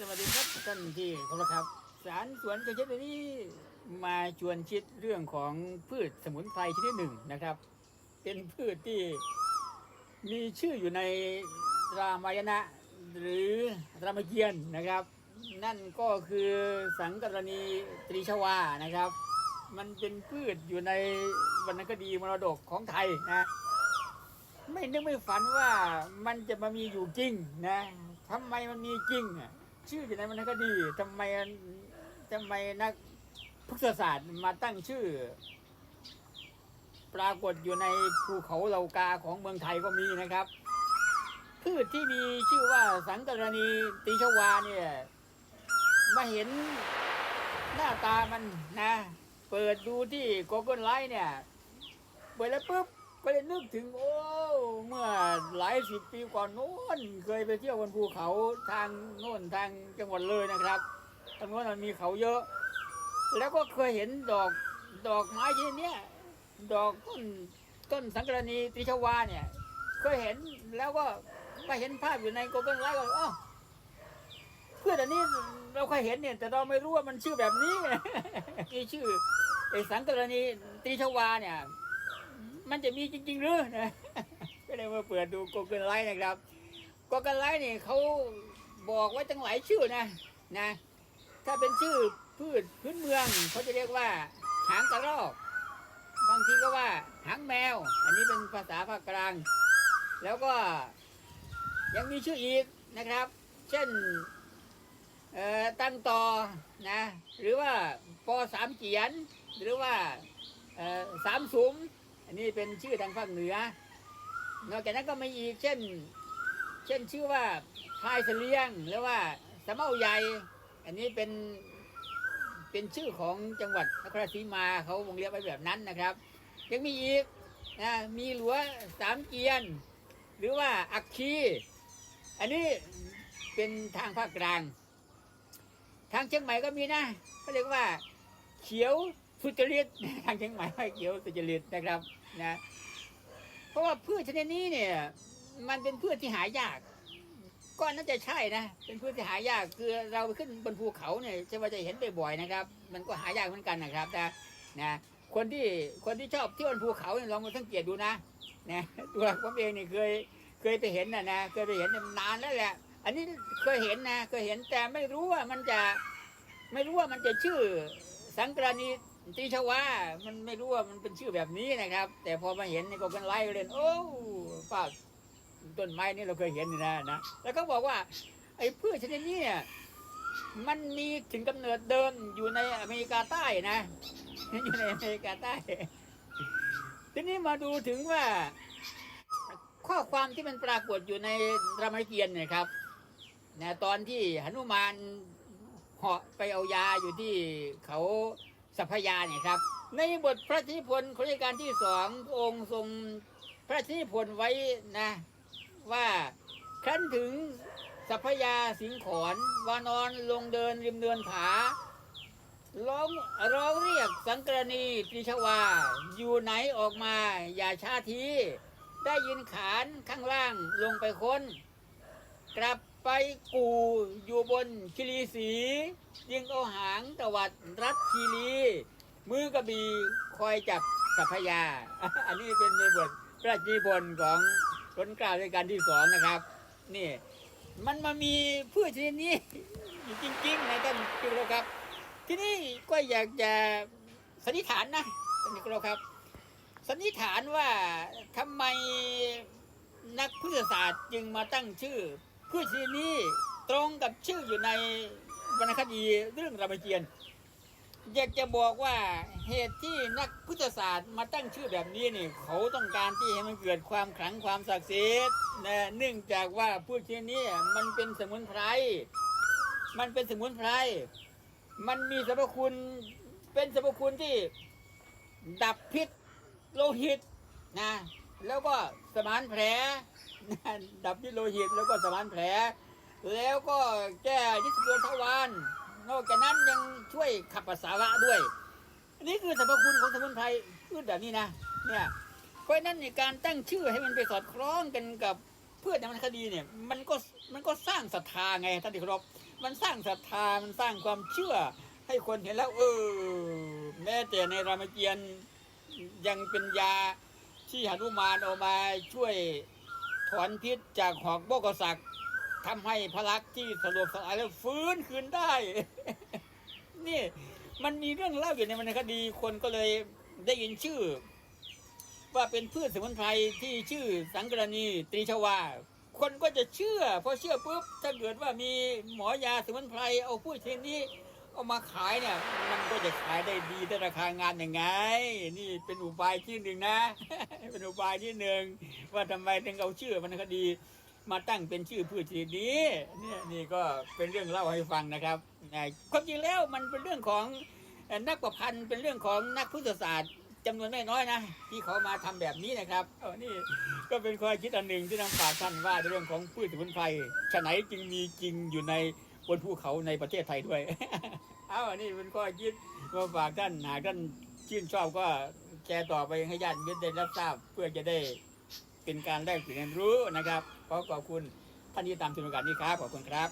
สวัสดีครับท่านที่เคารพครับ สารสวนกระเช็ดวันนี้มาชวนคิดเรื่องของพืชสมุนไพรชนิดหนึ่งนะครับ เป็นพืชที่มีชื่ออยู่ในรามายณะหรือรามเกียรติ์นะครับ นั่นก็คือสังกรณีตรีชวานะครับ มันเป็นพืชอยู่ในวรรณคดีมรดกของไทยนะไม่นึกไม่ฝันว่ามันจะมามีอยู่จริงนะทำไมมันมีจริงอะ ชื่ออยู่ในวรรณคดีทำไมทำไมนักพฤกษศาสตร์มาตั้งชื่อ ปรากฏอยู่ในภูเขาเหล่ากาของเมืองไทยก็มีนะครับ พืชที่มีชื่อว่าสังกรณีตีชวาเนี่ยมาเห็นหน้าตามันนะ เปิดดูที่ Google l i เนี่ย เปิดแล้วปุ๊บ ก็เลยนึกถึงโอ้เมื่อหลายสิบปีก่อนโน้นเคยไปเที่ยวบนภูเขาทางโน่นทางจังหวัดเลยนะครับทางโน้นมันมีเขาเยอะ แล้วก็เคยเห็นดอกดอกไม้ชนิดนี้ดอกต้นต้นสังกรณีตรีชวาเนี่ย เคยเห็นแล้วก็มาเห็นภาพอยู่ใน Google ไลฟ์ก็อ๋อเพื่อนอันนี้เราเคยเห็นเนี่ย แต่เราไม่รู้ว่ามันชื่อแบบนี้นี่ชื่อไอ้สังกรณีตรีชวาเนี่ย มันจะมีจริงๆหรือนะก็เลยมาเปิดดู Google ไลฟ์นะครับ Google ไลฟ์เนี่ยเขาบอกไว้ตั้งหลายชื่อนะนะ ถ้าเป็นชื่อพืชพื้นเมืองเขาจะเรียกว่า หางกระรอกบางทีก็ว่าหางแมว อันนี้เป็นภาษาภาคกลาง แล้วก็ยังมีชื่ออีกนะครับ เช่นตั้งต่อนะหรือว่าปอสามเกียน หรือว่าสามสุม อันนี้เป็นชื่อทางภาคเหนือ นอกจากนั้นก็มีอีกเช่น เช่นชื่อว่าพายเสลียงหรือว่าสะเมาใหญ่ อันนี้เป็นเป็นชื่อของจังหวัดนครศรีมาเขาวงเรียกไว้แบบนั้นนะครับ ยังมีอีกนะมีหลัวสามเกียน หรือว่าอักคีอันนี้เป็นทางภาคกลาง ทางเชียงใหม่ก็มีนะเขาเรียกว่า เขียว สุจริตทางเชียงใหม่ว่เขียวสุจริตนะครับนะเพราะว่าพืชชนิดนี้เนี่ย มันเป็นพืชที่หายากก็น่าจะใช่นะ เป็นพืชที่หายากคือเราไปขึ้นบนภูเขาเนี่ยจะว่าจะเห็นบ่อยๆนะครับ มันก็หายากเหมือนกันนะครับนะนะคนที่คนที่ชอบเที่ยวบนภูเขาเนี่ยลองมาสังเกตดูนะนะตัวผมเองเนี่ยเคยเคยไปเห็นนะนะเคยไปเห็นนานแล้วแหละ อันนี้เคยเห็นนะเคยเห็นแต่ไม่รู้ว่ามันจะไม่รู้ว่ามันจะชื่อสังกรณี ตีชวามันไม่รู้ว่ามันเป็นชื่อแบบนี้นะครับ แต่พอมาเห็นในก็เป็นไล่เลยโอ้ป้าต้นไม้นี่เราเคยเห็นนี่นะนะแล้วก็บอกว่า ไอ้พืชชนิดนี้เนี่ยมันมีถึงกำเนิดเดิมอยู่ในอเมริกาใต้นะอยู่ในอเมริกาใต้ ทีนี้มาดูถึงว่า ข้อความที่มันปรากฏอยู่ในรามเกียรติ์เนี่ยครับนะตอนที่หนุมานเหาะไปเอายาอยู่ที่เขา สัพยาเนี่ยครับ ในบทพระราชนิพนธ์ของรัชกาลที่สององค์ทรงพระราชนิพนธ์ไว้นะว่าครั้นถึงสัพยาสิงขอนวานอนลงเดินริมเนินผาร้องร้องเรียกสังกรณีตรีชวา อยู่ไหนออกมา อย่าชาที ได้ยินขานข้างล่างลงไปค้น กลับ ไปกูอยู่บนคิรีสียิงเอาหางตวัดรัดคีรีมือกระบีคอยจับสัพยา อันนี้เป็นในบทพระราชนิพนธ์ของรัชกาลรัชกาลที่สองนะครับ นี่ มันมามีพืชชนิดนี้อยู่จริงๆนะท่านจุลครับ ที่นี่ก็อยากจะสันนิษฐานนะท่านจุลครับสันนิษฐานว่าทำไมนักพุทธศาสตร์จึงมาตั้งชื่อ พืชชนิดนี้ตรงกับชื่ออยู่ในวรรณคดีเรื่องรามเกียรติ์อยากจะบอกว่าเหตุที่นักพุทธศาสตร์มาตั้งชื่อแบบนี้นี่ เขาต้องการที่ให้มันเกิดความขลังความศักดิ์สิทธิ์นะเนื่องจากว่าพืชชนิดนี้มันเป็นสมุนไพรมันเป็นสมุนไพรมันมีสรรพคุณเป็นสรรพคุณที่ดับพิษโลหิตนะแล้วก็สมานแผล ดับพิษโลหิตแล้วก็สมานแผล แล้วก็แก้ยิสโยทวารนอกจากนั้นยังช่วยขับปัสสาวะด้วย อันนี้คือสรรพคุณของสมุนไพรพืชแบบนี้นะ เนี่ยเพราะฉะนั้นในการตั้งชื่อให้มันไปสอดคล้องกันกับพืชในวรรณคดีเนี่ย มันก็มันก็สร้างศรัทธาไงท่านที่เคารพมันสร้างศรัทธามันสร้างความเชื่อ ให้คนเห็นแล้วเออแม้แต่ในรามเกียรติ์ยังเป็นยาที่หนุมานเอามาช่วย ถอนพิษจากหอกโบกศักดิ์ทำให้พระลักษณ์ที่สลบสลายแล้วฟื้นคืนได้ นี่มันมีเรื่องเล่าอยู่ในวรรณคดีคนก็เลยได้ยินชื่อ ว่าเป็นพืชสมุนไพรที่ชื่อสังกรณีตรีชวา คนก็จะเชื่อพอเชื่อปุ๊บถ้าเกิดว่ามีหมอยาสมุนไพรเอาพืชชนิดนี้ เอามาขายเนี่ย มันก็จะขายได้ดีได้ราคางานยังไง นี่เป็นอุบายที่หนึ่งนะ เป็นอุบายที่หนึ่งว่าทำไมถึงเอาชื่อวรรณคดี มาตั้งเป็นชื่อพืชชนิดนี้เนี่ยนี่ก็เป็นเรื่องเล่าให้ฟังนะครับอ่าความจริงแล้วมันเป็นเรื่องของนักประพันธ์เป็นเรื่องของนักพุทธศาสตร์จำนวนไม่น้อยนะที่เขามาทำแบบนี้นะครับเออนี่ก็เป็นความคิดอันหนึ่งที่นำฝากท่านว่าเรื่องของพืชสมุนไพรฉะไหนจึงมีจริงอยู่ใน บนภูเขาในประเทศไทยด้วย เอาอันนี้เป็นข้อคิดมาฝากท่านหากท่านชื่นชอบก็แชร์ต่อไปให้ญาติมิตรได้รับทราบเพื่อจะได้เป็นการแลกเปลี่ยนรียนรู้นะครับ ขอขอบคุณท่านที่ตามชมรายการนี้ครับ ขอบคุณครับ